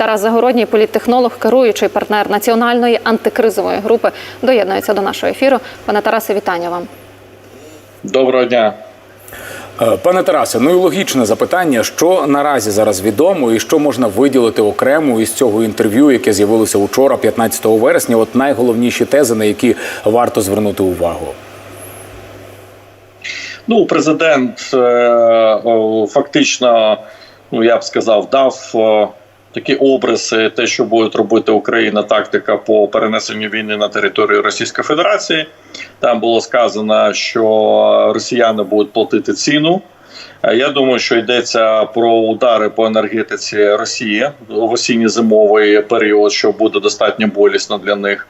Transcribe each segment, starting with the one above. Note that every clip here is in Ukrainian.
Тарас Загородній, політтехнолог, керуючий партнер національної антикризової групи, доєднується до нашого ефіру. Пане Тарасе, вітання вам. Доброго дня. Е, Пане Тарасе, ну і логічне запитання, що наразі зараз відомо, і що можна виділити окремо із цього інтерв'ю, яке з'явилося учора, 15 вересня. От найголовніші тези, на які варто звернути увагу. Ну, президент е, фактично, ну я б сказав, дав такі обриси, те, що буде робити Україна, тактика по перенесенню війни на територію Російської Федерації. Там було сказано, що росіяни будуть платити ціну. Е, Я думаю, що йдеться про удари по енергетиці Росії в осінньо-зимовий період, що буде достатньо болісно для них.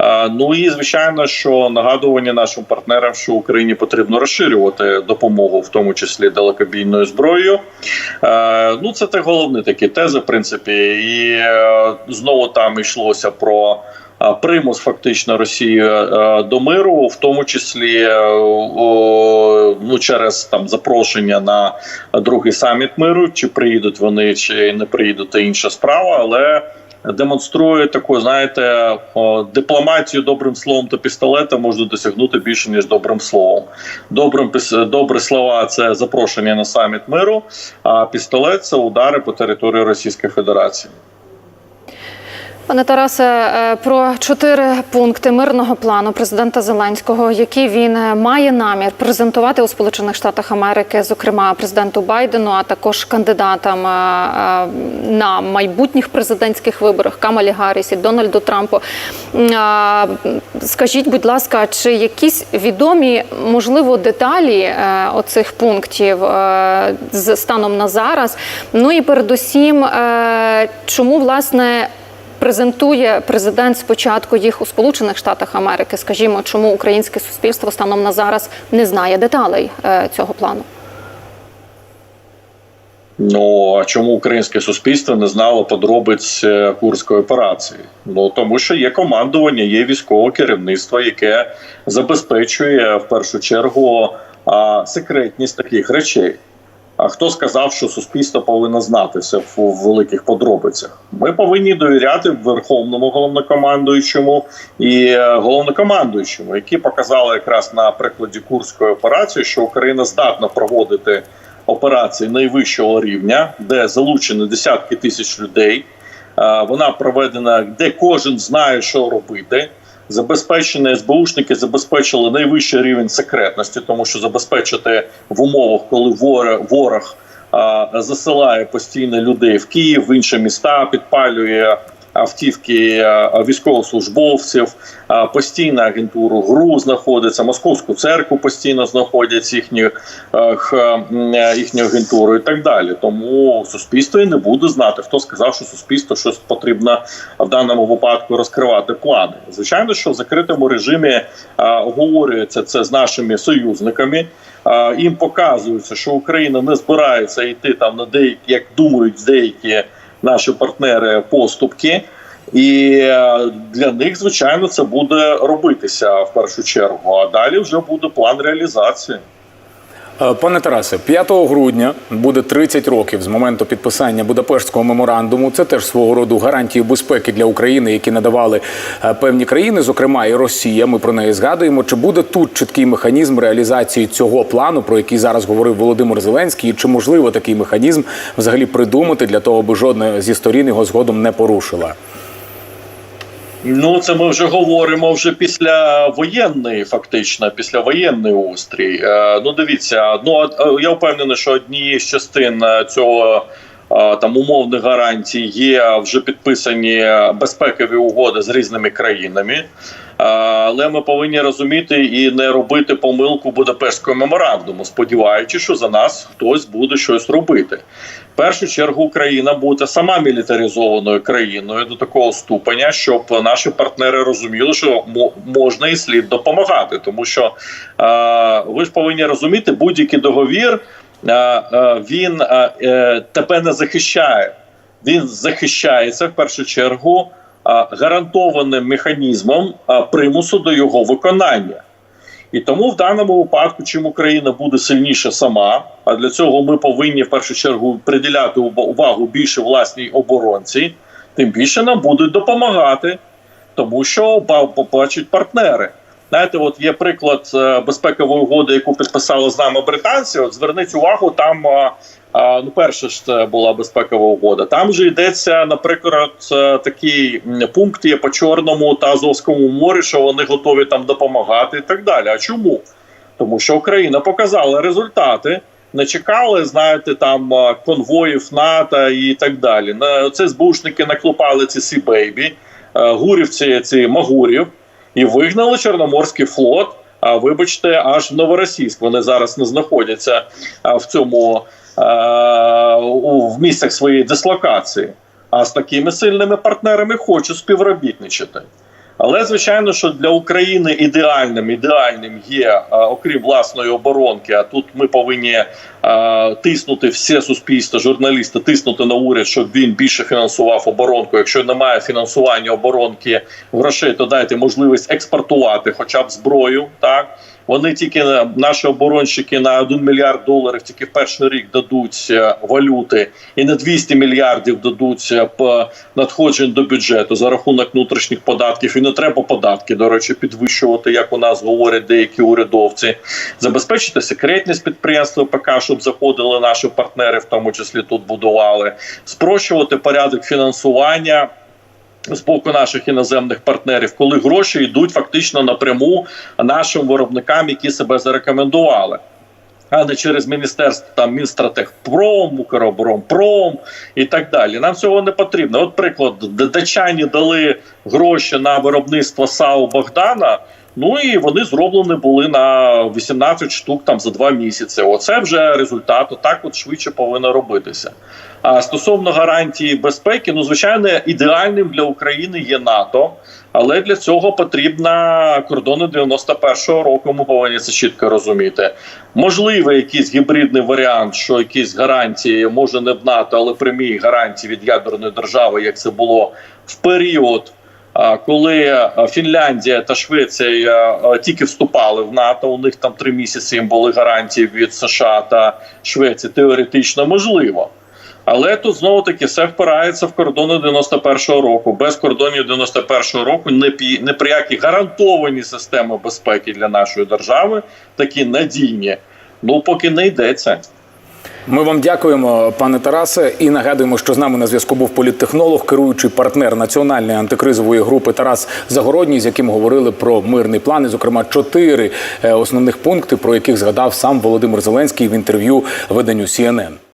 Е, Ну і звичайно, що нагадування нашим партнерам, що Україні потрібно розширювати допомогу, в тому числі далекобійною зброєю. Е, Ну це те головні такі тези, в принципі, і знову там йшлося про. А, Примус фактично Росії е, до миру, в тому числі е, ну через там запрошення на другий саміт миру, чи приїдуть вони, чи не приїдуть, це інша справа, але демонструє таку, знаєте, дипломатію добрим словом та пістолетом можна досягнути більше ніж добрим словом. Добрим добрі слова це запрошення на саміт миру, а пістолет це удари по території Російської Федерації. Пане Тарасе, е, про чотири пункти мирного плану президента Зеленського, які він е, має намір презентувати у Сполучених Штатах Америки, зокрема президенту Байдену, а також кандидатам е, на майбутніх президентських виборах Камалі Гарріс і Дональду Трампу. Скажіть, будь ласка, чи якісь відомі можливо деталі оцих пунктів з станом на зараз? Ну і передусім, чому власне презентує президент спочатку їх у Сполучених Штатах Америки. Скажімо, чому українське суспільство станом на зараз не знає деталей е, цього плану? Ну а чому українське суспільство не знало подробиць е, курської операції? Ну тому що є командування, є військове керівництво, яке забезпечує в першу чергу секретність таких речей. А хто сказав, що суспільство повинно знати все в, в великих подробицях? Ми повинні довіряти верховному головнокомандуючому і е, головнокомандуючому, які показали якраз на прикладі курської операції, що Україна здатна проводити операції найвищого рівня, де залучені десятки тисяч людей. Е, Вона проведена, де кожен знає, що робити. Забезпечені СБУшники забезпечили найвищий рівень секретності, тому що забезпечити в умовах, коли ворог, засилає постійно людей в Київ, в інші міста, підпалює автівки військовослужбовців, а, постійно агентуру ГРУ знаходиться, московську церкву постійно знаходять їхню, е, е, їхню агентуру і так далі. Тому суспільство і не буде знати, хто сказав, що суспільство щось потрібно в даному випадку розкривати плани. Звичайно, що в закритому режимі а, оговорюється це з нашими союзниками. Їм показується, що Україна не збирається йти там на деякі, як думають деякі наші партнери, поступки. І е, для них, звичайно, це буде робитися в першу чергу. А далі вже буде план реалізації. Е, Пане Тарасе, 5 грудня буде 30 років з моменту підписання Будапештського меморандуму. Це теж свого роду гарантії безпеки для України, які надавали е, певні країни, зокрема і Росія. Ми про неї згадуємо. Чи буде тут чіткий механізм реалізації цього плану, про який зараз говорив Володимир Зеленський? І чи можливо такий механізм взагалі придумати для того, аби жодна зі сторін його згодом не порушила? Ну, це ми вже говоримо вже після воєнної, фактично, після воєнної устрій. Е, ну, дивіться, ну а я впевнений, що однією з частин е, цього. е, Там умовних гарантій є вже підписані безпекові угоди з різними країнами, Е, але ми повинні розуміти і не робити помилку Будапештського меморандуму, сподіваючись, що за нас хтось буде щось робити. В першу чергу Україна буде сама мілітаризованою країною до такого ступеня, щоб наші партнери розуміли, що можна і слід допомагати, тому що е, ви ж повинні розуміти, будь-який договір е, е, він е, тебе не захищає. Він захищається в першу чергу гарантованим механізмом примусу до його виконання. І тому в даному випадку, чим Україна буде сильніше сама, а для цього ми повинні в першу чергу приділяти увагу більше власній оборонці. тим більше нам будуть допомагати, тому що ба- побачать партнери. Знаєте, от є приклад е, безпекової угоди, яку підписали з нами британці. От зверніть увагу, там е, е, ну, перше ж це була безпекова угода. Там же йдеться, наприклад, такий пункт є по Чорному та Азовському морі, що вони готові там допомагати і так далі. А чому? Тому що Україна показала результати. Не чекали, знаєте, там конвоїв НАТО і так далі. На це збушники наклепали ці сі бейбі, гурівці ці магурів і вигнали Чорноморський флот. А вибачте, аж в Новоросійськ. Вони зараз не знаходяться в цьому в місцях своєї дислокації. А з такими сильними партнерами хочу співробітничати. Але звичайно, що для України ідеальним ідеальним є, окрім власної оборонки. А тут ми повинні тиснути все суспільство, журналісти, тиснути на уряд, щоб він більше фінансував оборонку. Якщо немає фінансування оборонки грошей, то дайте можливість експортувати, хоча б зброю. Так вони тільки на- наші оборонщики на 1 мільярд доларів тільки в перший рік дадуть е, валюти, і на 200 мільярдів дадуть е, надходжень до бюджету за рахунок внутрішніх податків. І не треба податки, до речі, підвищувати, як у нас говорять деякі урядовці, забезпечити секретність підприємства ПК, щоб заходили наші партнери, в тому числі тут будували, спрощувати порядок фінансування з боку наших іноземних партнерів, коли гроші йдуть фактично напряму нашим виробникам, які себе зарекомендували. А не через міністерство там Мінстратехпром, Укроборонпром і так далі. Нам цього не потрібно. От приклад, д- датчані дали гроші на виробництво САУ Богдана. Ну і вони зроблені були на 18 штук там за два місяці. Оце вже результат. Так от швидше повинно робитися. А стосовно гарантії безпеки, ну звичайно, ідеальним для України є НАТО, але для цього потрібна кордони 91-го року. Ми повинні це чітко розуміти. Можливо, якийсь гібридний варіант, що якісь гарантії може не в НАТО, але прямі гарантії від ядерної держави, як це було в період. Коли Фінляндія та Швеція тільки вступали в НАТО, у них там три місяці їм були гарантії від США та Швеції, теоретично можливо. Але тут знову таки все впирається в кордони 91-го року. Без кордонів 91-го року не пі- не при які гарантовані системи безпеки для нашої держави, такі надійні. Ну поки не йдеться. Ми вам дякуємо, пане Тарасе, і нагадуємо, що з нами на зв'язку був політтехнолог, керуючий партнер національної антикризової групи Тарас Загородній, з яким говорили про мирний план, і, зокрема, чотири е, основних пункти, про яких згадав сам Володимир Зеленський в інтерв'ю виданню CNN.